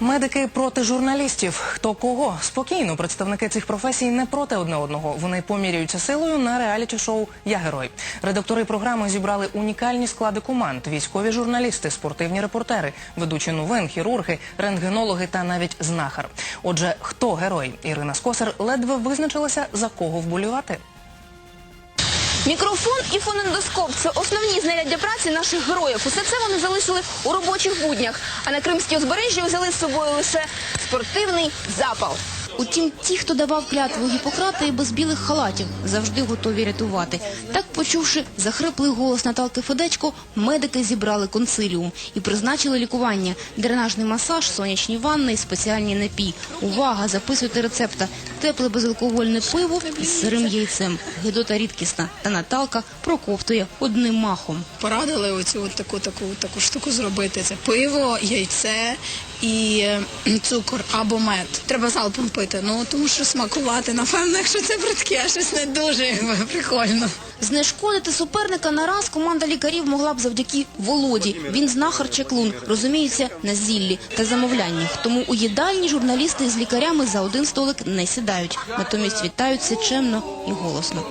Медики проти журналістів. Хто кого? Спокійно, представники цих професій не проти одне одного. Вони поміряються силою на реаліті-шоу Я герой. Редактори програми зібрали унікальні склади команд: військові журналісти, спортивні репортери, ведучі новин, хірурги, рентгенологи та навіть знахар. Отже, хто герой? Ірина Скосар ледве визначилася за кого вболювати. Мікрофон і фонендоскоп це основні знаряддя праці наших героїв. Усе це вони залишили у робочих буднях. А на Кримській узбережжі взяли з собою лише спортивний запал. Утім, ті, хто давав клятву Гіппократа і без білих халатів, завжди готові рятувати. Так, почувши захриплий голос Наталки Федечко, медики зібрали консиліум і призначили лікування: дренажний масаж, сонячні ванни і спеціальні напій. Увага, записуйте рецепта: тепле безалкогольне пиво із сирим яйцем. Гидота рідкісна, та Наталка проковтує одним махом. порадили оцю таку таку штуку зробити. Це пиво, яйце і е, цукор або мед. Треба залпом пити. Ну тому що смакувати, напевно, якщо це бридке, щось не дуже якби, прикольно. Знешкодити суперника на раз команда лікарів могла б завдяки Володі. Він знахар чеклун, розуміється на зіллі та замовляннях. Тому у їдальні журналісти з лікарями за один столик не сідають. Натомість вітаються чемно і голосно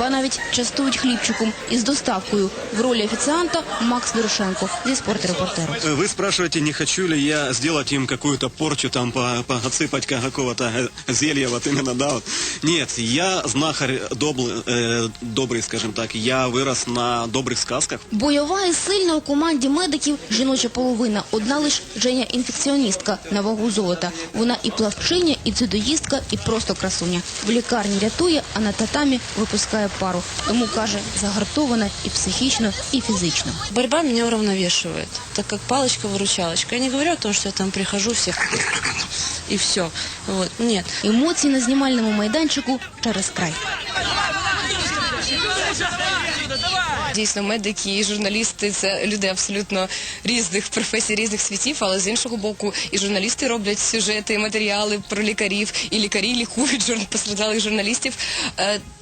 Ба навіть частують хлібчиком із доставкою. В ролі офіціанта Макс Дорошенко зі спортрепортеру. Вы спрашиваете, не хочу ли я сделать им какую-то порчу, там, по- подсыпать ка- какого-то э, зелья, вот именно, да. вот. Нет, я знахарь добл- э, добрый, скажем так. Я вырос на добрых сказках. Бойова і сильна у команді медиків жіноча половина. Одна лиш Женя інфекціоністка на вагу золота. Вона і плавчиня, і дзюдоїстка, і просто красуня. В лікарні рятує, а на татамі випускає пару. Тому каже, загартована і психічно, і фізично. Борьба меня уравновешивает, так как палочка-выручалочка. Я не говорю о том, что я там прихожу всех и все. Вот. Нет. Емоції на знімальному майданчику через край. Дійсно, медики і журналісти це люди абсолютно різних професій, різних світів, але з іншого боку, і журналісти роблять сюжети, і матеріали про лікарів, і лікарі лікують постраждалих журналістів.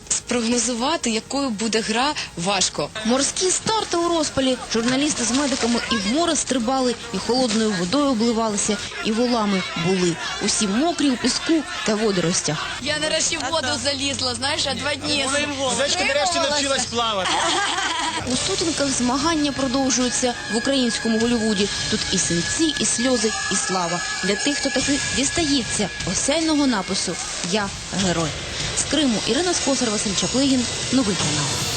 Спрогнозувати, якою буде гра, важко. Морські старти у розпалі. Журналісти з медиками і в море стрибали, і холодною водою обливалися, і волами були. Усі мокрі у піску та водоростях. Я нарешті в воду залізла, знаєш, а два дні. Зечка нарешті навчилась плавати. У сутинках змагання продовжуються в українському Голлівуді. Тут і синці, і сльози, і слава. Для тих, хто таки дістається осяйного напису «Я герой». З Криму Ірина Скосар, Василь Чаплигін. Новий канал.